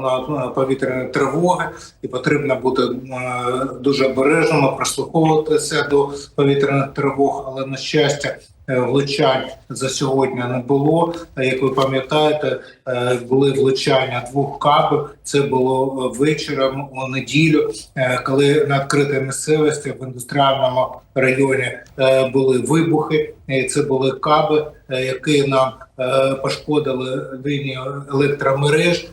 лунала повітряна тривога, і потрібно бути е, дуже обережними, прислуховуватися до повітряних тривог, але на щастя. Е, Влучань за сьогодні не було. Як ви пам'ятаєте, е, були влучання двох кабів. Це було е, вечором у неділю, коли на відкритій місцевості в індустріальному районі були вибухи. Це були каби, які нам пошкодили лінію електромереж.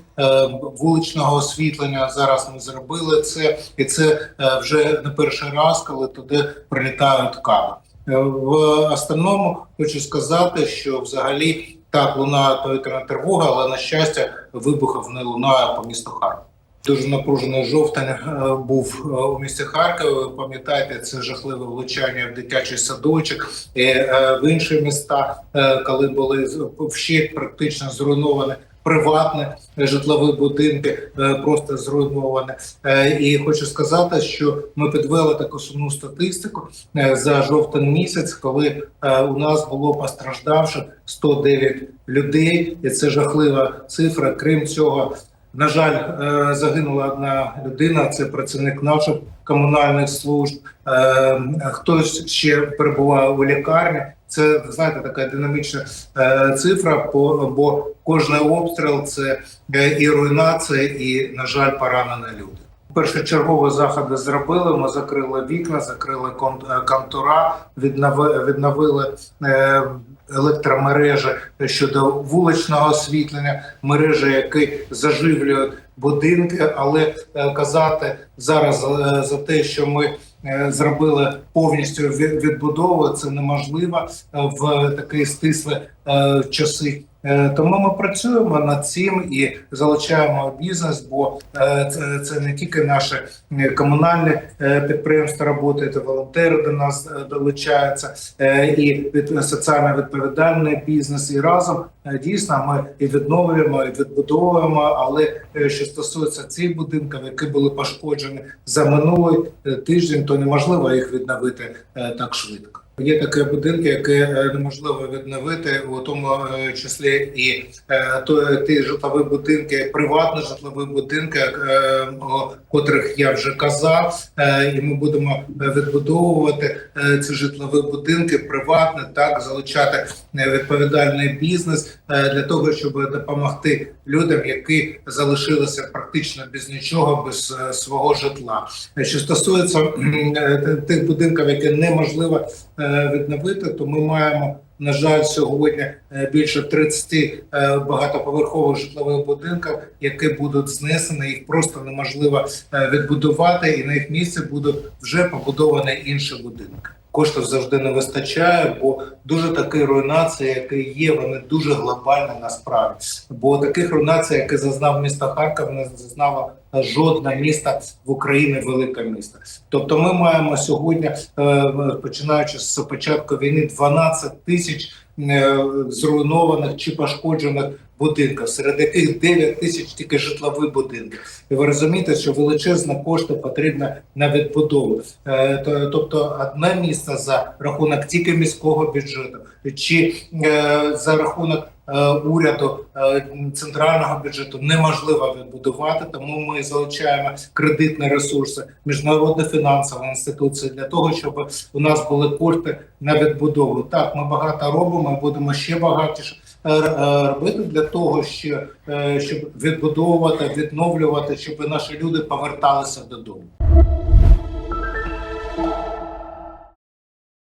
Вуличного освітлення зараз ми зробили це, і це вже не перший раз, коли туди прилітають каби. Е, В основному хочу сказати, що взагалі так лунає повітряна тривога, але на щастя вибухів не лунає по місту Харків. Дуже напружений жовтень е, був е, у місті Харкові. Пам'ятаєте, це жахливе влучання в дитячий садочок і в інші міста, коли були вщент практично зруйновані. Приватні житлові будинки е, просто зруйновані. Е, І хочу сказати, що ми підвели таку сумну статистику е, за жовтень місяць, коли е, у нас було постраждавших 109 людей, і це жахлива цифра. Крім цього, на жаль, е, загинула одна людина. Це працівник наших комунальних служб. Е, Хтось ще перебуває у лікарні. Це знаєте, така динамічна е, цифра, По бо кожний обстріл це е, і руйнація, і на жаль, поранені люди. Першочергові заходи зробили. Ми закрили вікна, закрили е, контура, віднови, відновили е, електромережі щодо вуличного освітлення, мережі, які заживлюють будинки. Але е, казати зараз за те, що ми зробили повністю відбудову, це неможливо в такі стислі е, часи. Е, Тому ми працюємо над цим і залучаємо бізнес, бо е, це, це не тільки наші е, комунальні е, підприємства працюють, і волонтери до нас долучаються, і соціально відповідальний бізнес. І разом дійсно ми і відновлюємо, і відбудовуємо. Але що стосується цих будинків, які були пошкоджені за минулий тиждень, то неможливо їх відновити так швидко. Є такі будинки, які е, неможливо відновити, у тому е, числі і е, то ті житлові будинки, приватні житлові будинки, о котрих я вже казав, і ми будемо відбудовувати ці житлові будинки, приватні, так залучати відповідальний бізнес для того, щоб допомогти людям, які залишилися практично без нічого, без свого житла. Що стосується тих будинків, які неможливо відновити, то ми маємо. На жаль, сьогодні е, більше 30 е, багатоповерхових житлових будинків, які будуть знесені, їх просто неможливо е, відбудувати, і на їх місці будуть вже побудовані інші будинки. Коштів завжди не вистачає, бо дуже такі руйнації, які є, вони дуже глобальні насправді. Бо таких руйнацій, які зазнав місто Харків, не зазнало жодне місто в Україні, велике місто. Тобто, ми маємо сьогодні, е, починаючи з початку війни, 12 тисяч е, зруйнованих чи пошкоджених будинків, серед яких 9 тисяч тільки житлові будинки. І ви розумієте, що величезні кошти потрібно на відбудову. Е, Тобто, одне місце за рахунок тільки міського бюджету, чи за рахунок уряду е, центрального бюджету неможливо відбудувати, тому ми залучаємо кредитні ресурси, міжнародні фінансові інституції для того, щоб у нас були кошти на відбудову. Так, ми багато робимо, будемо ще багатіше е, е, робити для того, е, щоб відбудовувати, відновлювати, щоб наші люди поверталися додому.